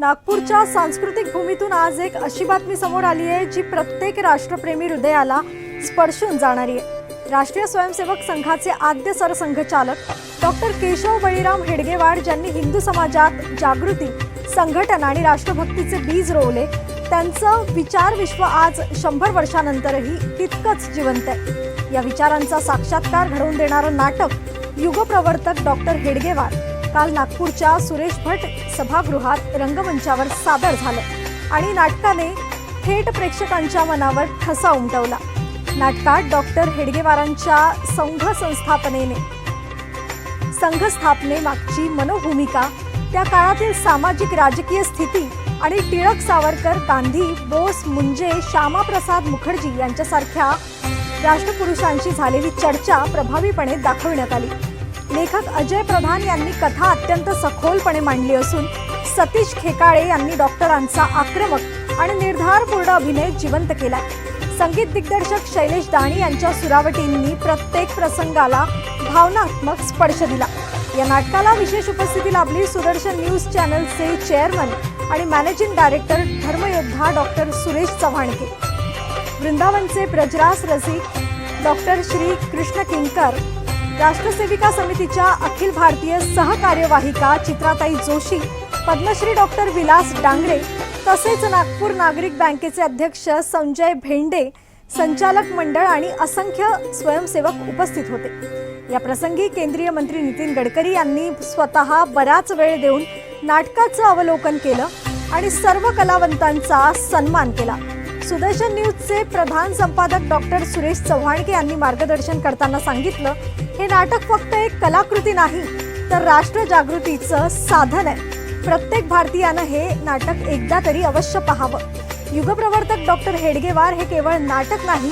नागपूरच्या सांस्कृतिक भूमीतून आज एक अशी बातमी समोर आली आहे जी प्रत्येक राष्ट्रप्रेमी हृदयाला स्पर्शून जाणारी आहे. राष्ट्रीय स्वयंसेवक संघाचे आद्य सरसंघचालक डॉक्टर केशव बळीराम हेडगेवाड ज्यांनी हिंदू समाजात जागृती संघटन आणि राष्ट्रभक्तीचे बीज रोवले त्यांचं विचार विश्व आज शंभर वर्षानंतरही तितकंच जिवंत आहे. या विचारांचा साक्षात्कार घडवून देणारं नाटक युगप्रवर्तक डॉक्टर हेडगेवाड काल नागपूरच्या सुरेश भट सभागृहात रंगमंचावर सादर झालं आणि नाटकाने थेट प्रेक्षकांच्या मनावर ठसा उमटवला. नाटकात डॉक्टर हेडगेवारांच्या संघ संस्थापनेने संघ स्थापनेमागची मनोभूमिका त्या काळातील सामाजिक राजकीय स्थिती आणि टिळक सावरकर गांधी बोस मुंजे श्यामाप्रसाद मुखर्जी यांच्यासारख्या राष्ट्रपुरुषांशी झालेली चर्चा प्रभावीपणे दाखवण्यात आली. लेखक अजय प्रधान यांनी कथा अत्यंत सखोलपणे मांडली असून सतीश खेकाळे यांनी डॉक्टरांचा आक्रमक आणि निर्धारपूर्ण अभिनय जिवंत केला. संगीत दिग्दर्शक शैलेश दाणी यांच्या सुरावटींनी प्रत्येक प्रसंगाला भावनात्मक स्पर्श दिला. या नाटकाला विशेष उपस्थिती लाभली सुदर्शन न्यूज चॅनलचे चेअरमन आणि मॅनेजिंग डायरेक्टर धर्मयोद्धा डॉक्टर सुरेश चव्हाणके. वृंदावनचे ब्रजरास रसिक डॉक्टर श्री कृष्ण किंकर राष्ट्रसेविका समितीच्या अखिल भारतीय सहकार्यवाहिका चित्राताई जोशी पद्मश्री डॉक्टर विलास डांगरे तसेच नागपूर नागरिक बँकेचे अध्यक्ष संजय भेंडे संचालक मंडळ आणि असंख्य स्वयंसेवक उपस्थित होते. या प्रसंगी केंद्रीय मंत्री नितीन गडकरी यांनी स्वतः बराच वेळ देऊन नाटकाचं अवलोकन केलं आणि सर्व कलावंतांचा सन्मान केला. सुदर्शन न्यूजचे प्रधान संपादक डॉक्टर सुरेश चव्हाणके यांनी मार्गदर्शन करताना सांगितलं हे नाटक फक्त एक कलाकृती नाही तर राष्ट्र जागृतीचं साधन आहे. प्रत्येक भारतीयानं हे नाटक एकदा तरी अवश्य पाहावं. युगप्रवर्तक डॉक्टर हेडगेवार हे केवळ नाटक नाही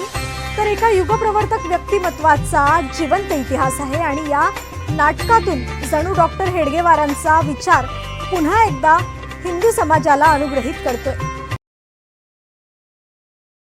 तर एका युगप्रवर्तक व्यक्तिमत्वाचा जिवंत इतिहास आहे आणि या नाटकातून जणू डॉक्टर हेडगेवारांचा विचार पुन्हा एकदा हिंदू समाजाला अनुग्रहित करतोय.